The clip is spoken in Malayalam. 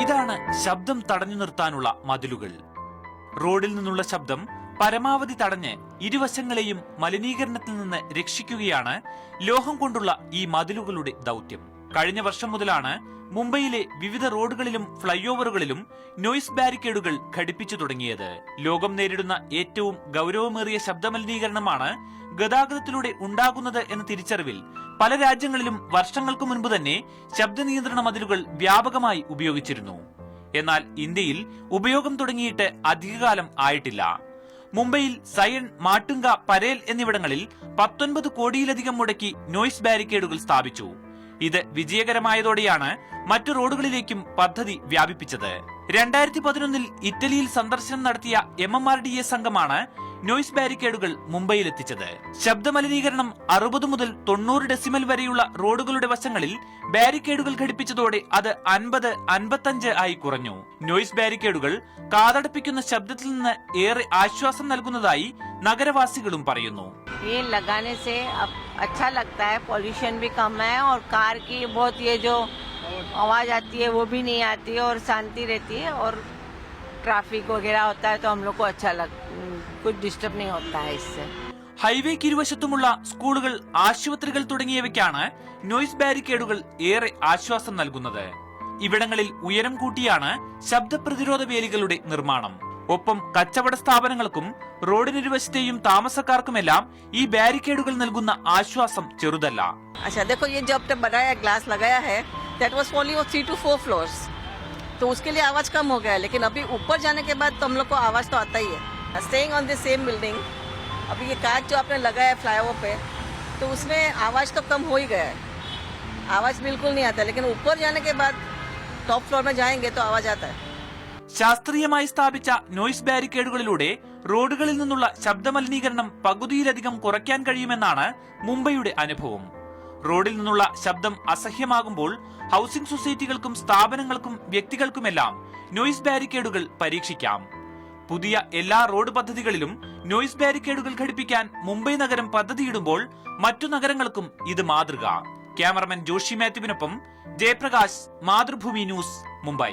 ഇതാണ് ശബ്ദം തടഞ്ഞു നിർത്താനുള്ള മതിലുകൾ. റോഡിൽ നിന്നുള്ള ശബ്ദം പരമാവധി തടഞ്ഞ് ഇരുവശങ്ങളെയും മലിനീകരണത്തിൽ നിന്ന് രക്ഷിക്കുകയാണ് ലോഹം കൊണ്ടുള്ള ഈ മതിലുകളുടെ ദൗത്യം. കഴിഞ്ഞ വർഷം മുതലാണ് മുംബൈയിലെ വിവിധ റോഡുകളിലും ഫ്ളൈ ഓവറുകളിലും നോയിസ് ബാരിക്കേഡുകൾ ഘടിപ്പിച്ചു തുടങ്ങിയത്. ലോകം നേരിടുന്ന ഏറ്റവും ഗൗരവമേറിയ ശബ്ദമലിനീകരണമാണ് ഗതാഗതത്തിലൂടെ ഉണ്ടാകുന്നത് എന്ന തിരിച്ചറിവിൽ പല രാജ്യങ്ങളിലും വർഷങ്ങൾക്ക് മുൻപ് തന്നെ ശബ്ദ നിയന്ത്രണ മതിലുകൾ വ്യാപകമായി ഉപയോഗിച്ചിരുന്നു. എന്നാൽ ഇന്ത്യയിൽ ഉപയോഗം തുടങ്ങിയിട്ട് അധികകാലം ആയിട്ടില്ല. മുംബൈയിൽ സയൻ മാട്ടുങ്ക പരേൽ എന്നിവിടങ്ങളിൽ പത്തൊൻപത് കോടിയിലധികം മുടക്കി നോയ്സ് ബാരിക്കേഡുകൾ സ്ഥാപിച്ചു. ഇത് വിജയകരമായതോടെയാണ് മറ്റു റോഡുകളിലേക്കും പദ്ധതി വ്യാപിപ്പിച്ചത്. രണ്ടായിരത്തി പതിനൊന്നിൽ ഇറ്റലിയിൽ സന്ദർശനം നടത്തിയ M M R D A സംഘമാണ് നോയിസ് ബാരിക്കേഡുകൾ മുംബൈയിൽ എത്തിച്ചത് ശബ്ദമലിനീകരണം അറുപത് മുതൽ തൊണ്ണൂറ് ഡെസിമൽ വരെയുള്ള റോഡുകളുടെ വശങ്ങളിൽ ബാരിക്കേഡുകൾ ഘടിപ്പിച്ചതോടെ അത് അൻപത് അൻപത്തഞ്ച് ആയി കുറഞ്ഞു നോയിസ് ബാരിക്കേഡുകൾ കാതടപ്പിക്കുന്ന ശബ്ദത്തിൽ നിന്ന് ഏറെ ആശ്വാസം നൽകുന്നതായി നഗരവാസികളും പറയുന്നു ये लगाने से अब अच्छा लगता है पॉल्यूशन भी कम है और कार की बहुत ये जो आवाज़ आती है वो भी नहीं आती है और शांति रहती है और ट्रैफिक वगैरह होता है तो हम लोग को अच्छा लग कुछ डिस्टर्ब नहीं होता है इससे ഹൈവേക്ക് ഇരുവശത്തുമുള്ള സ്കൂളുകൾ ആശുപത്രികൾ തുടങ്ങിയവയ്ക്കാണ് നോയിസ് ബാരിക്കേഡുകൾ ഏറെ ആശ്വാസം നൽകുന്നത് ഇവിടങ്ങളിൽ ഉയരം കൂട്ടിയാണ് ശബ്ദപ്രതിരോധ വേലികളുടെ നിർമ്മാണം ഒപ്പം കച്ചവട സ്ഥാപനങ്ങൾക്കും റോഡിനിരുവശത്തെയും താമസക്കാർക്കുമെല്ലാം ഈ ബാരിക്കേഡുകൾ നൽകുന്ന ആശ്വാസം ചെറുതല്ല अच्छा देखो ये जब तक बनाया ग्लास लगाया है that was only three two four floors तो उसके लिए आवाज कम हो गया है लेकिन अभी ऊपर जाने के बाद तो हम लोग को आवाज तो आता ही है staying on the same building अभी ये कांच जो आपने लगाया है फ्लाईओवर पे तो उसमें आवाज तो कम हो ही गया है आवाज बिल्कुल नहीं आता लेकिन ऊपर जाने के बाद टॉप फ्लोर में जाएंगे तो आवाज आता है ശാസ്ത്രീയമായി സ്ഥാപിച്ച നോയിസ് ബാരിക്കേഡുകളിലൂടെ റോഡുകളിൽ നിന്നുള്ള ശബ്ദമലിനീകരണം പകുതിയിലധികം കുറയ്ക്കാൻ കഴിയുമെന്നാണ് മുംബൈയുടെ അനുഭവം റോഡിൽ നിന്നുള്ള ശബ്ദം അസഹ്യമാകുമ്പോൾ ഹൗസിംഗ് സൊസൈറ്റികൾക്കും സ്ഥാപനങ്ങൾക്കും വ്യക്തികൾക്കുമെല്ലാം നോയിസ് ബാരിക്കേഡുകൾ പരീക്ഷിക്കാം. പുതിയ എല്ലാ റോഡ് പദ്ധതികളിലും നോയിസ് ബാരിക്കേഡുകൾ ഘടിപ്പിക്കാൻ മുംബൈ നഗരം പദ്ധതിയിടുമ്പോൾ മറ്റു നഗരങ്ങൾക്കും ഇത് മാതൃക. ക്യാമറമാൻ ജോഷി മാത്യുവിനൊപ്പം ജയപ്രകാശ് മാതൃഭൂമി ന്യൂസ് മുംബൈ.